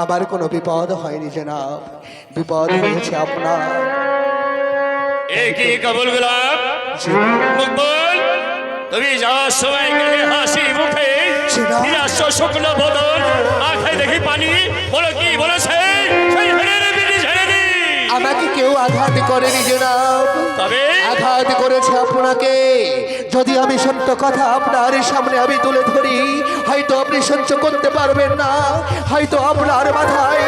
আমার কোনো বিপদ হয়নি জনাব। বিপদ হয়েছে আপনার। একই কবুল গোলাপ? মুকবুল তুমি যাওয়ার সময় হাসি মুখে শুকনো বদন আখায় দেখি পানি বলো আমাকে কেউ আঘাত করেনি জনাব তবে? আঘাত করেছে আপনাকে। যদি আমি সত্য কথা আপনার সামনে আমি তুলে ধরি হয়তো আপনি সহ্য করতে পারবেন না। হয়তো আপনার মাথায়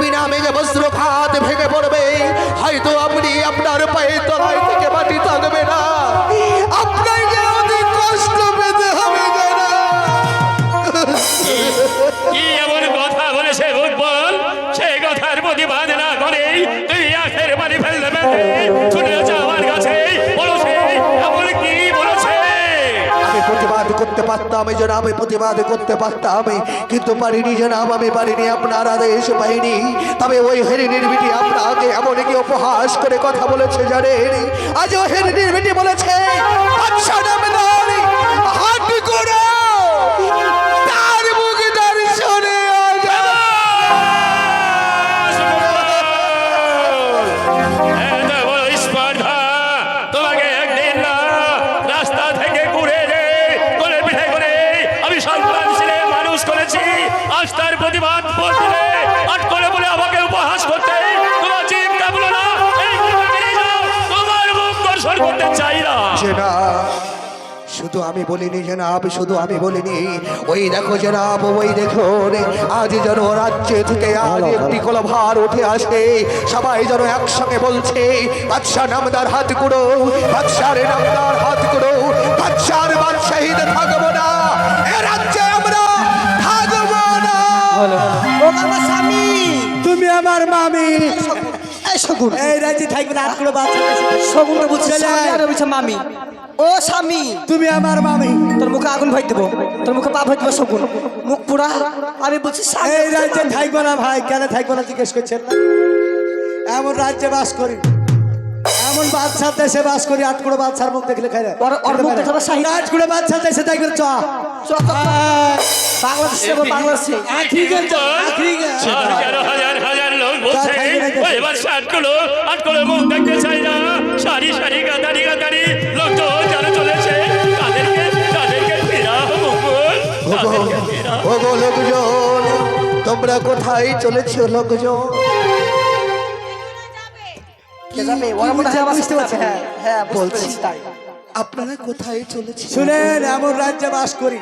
বিনা মেঘে বজ্রঘাত ভেঙে পড়বে হয়তো আপনি আপনার পায়ে তলায় থেকে মাটি থাকবে না। আপনাকে অনেক কষ্ট পেতে হবে এমন কথা বলেছে মুকবুল সেই কথার প্রতিবাদ না পারতাম জন্য আমি প্রতিবাদ করতে পারতাম। কিন্তু পারিনি জনাব, আমি পারিনি আপনার আদেশ পাইনি। তবে ওই হেরিনির বিটি আপনাকে এমন কি উপহাস করে কথা বলেছে জানেন? আজ ও হেরিনির বিটি বলেছে আচ্ছা প্রতিবাদ করতে আট করে বলে আমাকে উপহাস করতে। তোমার জীব কেমন না। তোমার মুখ দর্শন করতে চাই না। শুধু আমি বলিনি জনাব শুধু আমি বলিনি। ওই দেখো জনাব ওই দেখো রে, আজ যেন রাজ্য থেকে আজ একটি কলভার উঠে আসে। সবাই যেন একসঙ্গে বলছে বাদশাহ নামদার হাত কুড়ো বাদশার নামদার হাত কুড়ো বাদশার বাদশাহীদ থাকব না। ও আমার স্বামী। তুমি আমার মামি। এই শগুন এই রাজ্যে থাকবে না আটকুলো বাচ্চা শগুনটা বুঝছে। আর মামি। ও স্বামী। তুমি আমার মামি। তোর মুখে আগুন ভয় দেবো। তোর মুখে পা ভয় দেবো শগুন মুখ পুরা। আমি বলছি এই রাজ্যে থাকব না ভাই। কেন থাকব না জিজ্ঞেস করছেন এমন রাজ্যে বাস করি। এমন বাদশার দেশে বাস করি আটকুড়ো বাদশার মুখ দেখলে খাই শাহিদ। আটকুড়ো বাদশার দেশে চ। চল, চল, চল। বাংলাদেশে যাব, বাংলাদেশে আখরিকে চ, আখরিকে। হাজার হাজার হাজার লোক বলছে ওই এবার আটগুলো আটগুলো মুখ দেখতে চাই না। সারি সারি গাদারি গাদারি লোকজন যারা চলেছে তাদেরকে তাদেরকে ফেরা মুকুল তাদেরকে ফেরা ওগো লোকজন তোমরা কোথায় চলেছো লোকজন? যাবে ওরা মনে হয় বুঝতে পারছি হ্যাঁ হ্যাঁ বলছি। তাই। আপনারা কোথায় চলেছেন শুনেন এমন রাজ্যে বাস করি।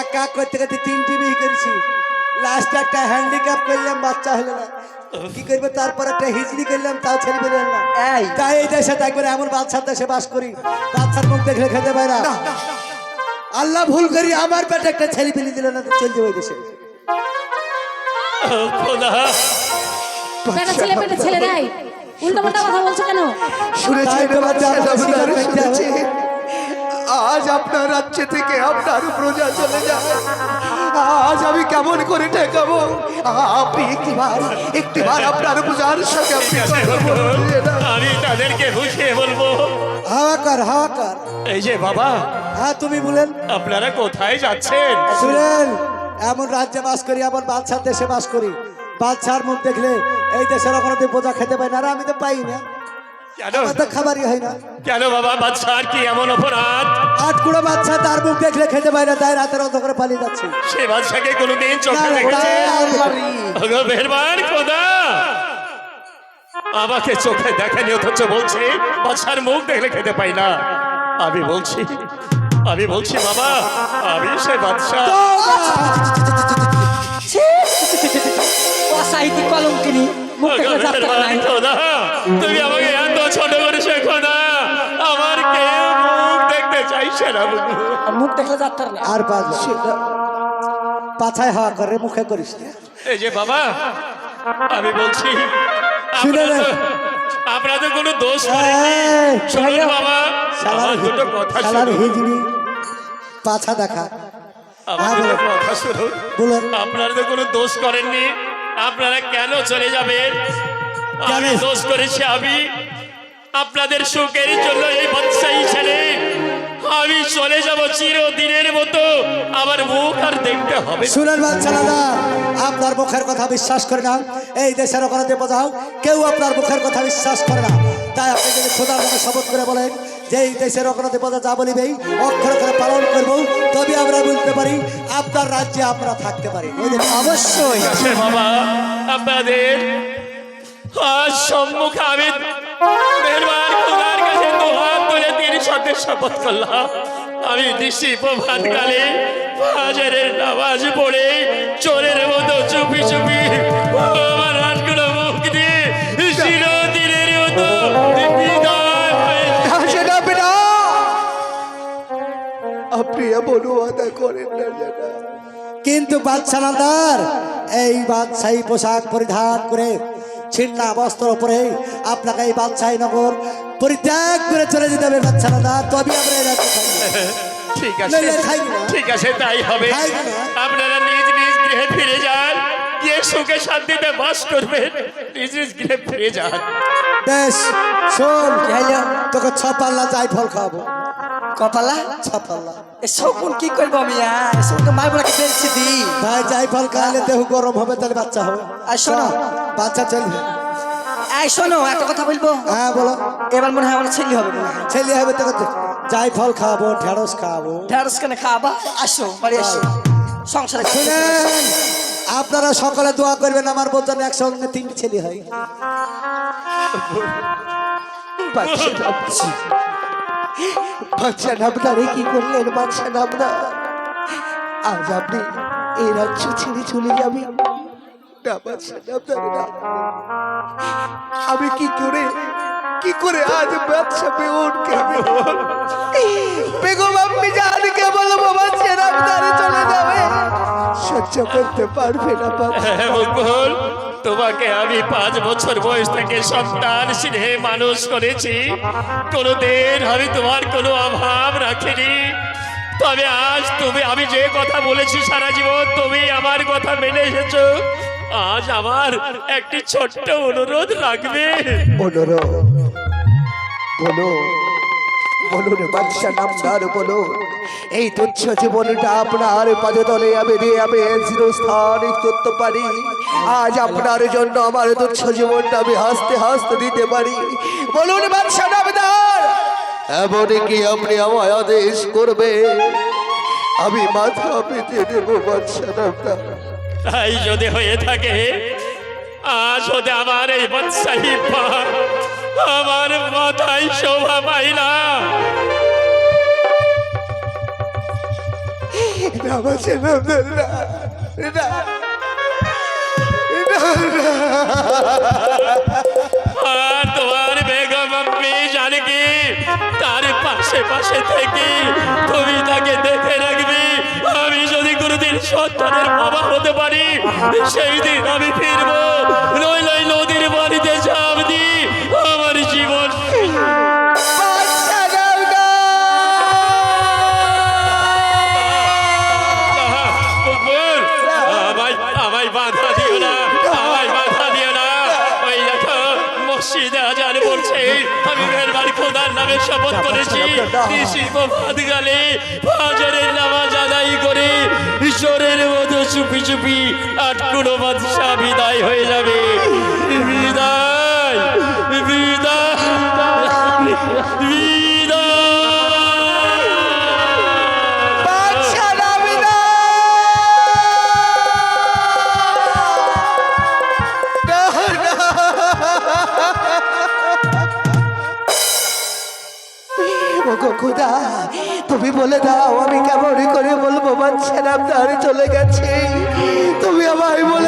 এক এক করতে করতে তিনটি বিয়ে করেছি লাস্ট একটা হ্যান্ডিক্যাপ করলাম বাচ্চা হলো না। কি করব? তারপর একটা হিজড়ি করলাম তাও ছেলে বেরো না। এই। তাই এই দেশে এমন বাচ্চার দেশে বাস করি। বাচ্চার মুখ দেখলে খেতে পায় না। আল্লাহ ভুল করি আমার পেটে একটা ছেলে ফেলে দিল না চলছে ওই দেশে। ছেলে পেটে ছেলে নাই? উল্টো পাল্টা কথা বলছো কেন? আজ আপনার রাজ্য থেকে আপনার প্রজা চলে যায়। আজ আমি কেমন করে ঠেকাবো? আপনি একটিবার একটিবার আপনার প্রজার না। আমি তাদেরকে বুঝিয়ে বলব। হাওয়া কর হাওয়া কর। এই যে বাবা হ্যাঁ তুমি বলেন। আপনারা কোথায় যাচ্ছেন? শুনেন এমন রাজ্যে বাস করি এমন বাদশার দেশে বাস করি। বাদশার মুখ দেখলে এই দেশের ওখানে তো বোঝা খেতে পাই না আমি তো পাই না। কেন? তো খাবারই হয় না। কেন বাবা বাদশার কি এমন অপরাধ? বাচ্চা তার মুখ দেখলে খেতে পাই না তাই রাতের অন্ধ করে পালিয়ে যাচ্ছে। সে বাদশাকে কোনোদিন চোখে দেখেছে? তাই- খোদা! আমাকে চোখে দেখেনি অথচ বলছে বাদশার মুখ দেখলে খেতে পাই না। আমি বলছি আমি বলছি বাবা আমি সে ছি। অসাহিত্যিক কলঙ্কিনী তুমি আমাকে এত ছোট করেছ খোদা আমার কেউ মুখ দেখতে চাইছে না। মুখ দেখলে যাত্রা নাই আর বাজছে পাছায় হাওয়া করে মুখে করিস না। এই যে বাবা আমি বলছি শুনে আপনারা নে। তো- কোনো দোষ শুনুন বাবা আমার দুটো কথা শালার শুনুন। হিজড়ি। পাছা দেখা। কথা শুনুন। আপনারা তো কোনো দোষ করেননি। আপনারা কেন চলে যাবেন? আমি? দোষ করেছি আমি। আপনাদের সুখের জন্য এই বাচ্চাই ছেলে। আমি চলে যাব চিরদিনের মতো। আমার মুখ আর দেখতে হবে। শুনেন বাচ্চা দাদা আপনার মুখের কথা বিশ্বাস করে না। এই দেশের ওখানে বোঝাও কেউ আপনার মুখের কথা বিশ্বাস করে না। তাই আপনি যদি খোদার নামে শপথ করে বলেন যে এই দেশের ওখানে বোঝা যা বলিবেই অক্ষর করে পালন করব তবে আমরা বলতে পারি আপনার রাজ্যে আমরা থাকতে পারি। অবশ্যই। বাবা আপনাদের সম্মুখে আমি শপথ করলাম। নামাজ পড়ে চোরের মতো চুপি চুপি এমন ওয়াদা করেন না যেটা কিন্তু নাদার এই বাদশাহী পোশাক পরিধান করে ছিন্না বস্ত্র পরে আপনাকে এই বাদশাহী নগর পরিত্যাগ করে চলে যেতে হবে নাদার তবে আমরা ঠিক আছে। ঠিক তাই হবে। আপনারা নিজ নিজ গৃহে ফিরে যান। গিয়ে সুখে শান্তিতে বাস করবেন। নিজ নিজ গৃহে ফিরে যান। বেশ শোন তোকে ছ পাল্লা যাই ফল খাব কপালা ছ পাল্লা এ শকুন কি করব আর এ শকুন মাই বলাকে বেলছি দি? ভাই যাই ফল খাইলে দেহ গরম হবে তাহলে বাচ্চা হবে। আর শোনো। বাচ্চা চলবে। এই শোনো একটা কথা বলব? হ্যাঁ বলো। এবার মনে হয় আমার ছেলে হবে মনে হয়। ছেলে হবে তোকে যাই ফল খাব ঢেঁড়স খাব। ঢেঁড়স কেনে খাবা? আসো বাড়ি আসো। সংসারে শুনেন আপনারা সকলে দোয়া করবেন আমার বোঝানো একসঙ্গে তিনটি ছেলে হয়। বাচ্চা নামছি বাচ্চা নামদারে কি করলেন বাচ্চা নামদা আজ আপনি এই রাজ্য ছেড়ে চলে যাবে আমি কি করে কি করে আজ বাচ্চা বেউনকে বেগম, আপনি জানকে বলব বাচ্চা নামদারে চলে যাবে সহ্য করতে পারবে না বাচ্চা তোমাকে আমি পাঁচ বছর বয়স থেকে সন্তান স্নেহে মানুষ করেছি। কোনোদিন আমি তোমার কোনো অভাব রাখিনি। তবে আজ তুমি, আমি যে কথা বলেছি সারা জীবন, তুমি আমার কথা মেনে এসেছ। আজ আমার একটি ছোট্ট অনুরোধ রাখবে বলো। বলো রে বাদশা নামদার বলো এই তুচ্ছ জীবনটা আপনার পদতলে আমি দিয়ে আমি চিরস্থান করতে পারি। আজ আপনার জন্য আমার তুচ্ছ জীবনটা আমি হাসতে হাসতে দিতে পারি। বলুন বাদশা নামদার এমন কি আপনি আমায় আদেশ করবে আমি মাথা পেতে দেবো বাদশা নামদার তাই যদি হয়ে থাকে, আজ হতে আমার এই বাদশাহী পা আমার মাথায় শোভা পাই না। আর তোমার বেগম আপনি জানে কি? তার পাশে পাশে থেকে তুমি তাকে দেখে রাখবে। আমি যদি কোনোদিন সন্তানের বাবা হতে পারি সেই দিন আমি ফিরবো। নইলে নদীর বাড়িতে চাপ আমায় আমায় বাধা দিও না আমায় বাধা দিও না ওই দেখো মসজিদে আজান পড়ছে। আমি মেহরবান খোদার নামে শপথ করেছি। নিশি প্রভাত গালে ফাজরের নামাজ আদায় করে ঈশ্বরের মতো চুপি চুপি আটকুনো বাদশা বিদায় হয়ে যাবে। বিদায় বিদায়। বলে দাও আমি কেমন করে বলব? বাচ্চা নামদার চলে গেছে। তুমি আমায় বলে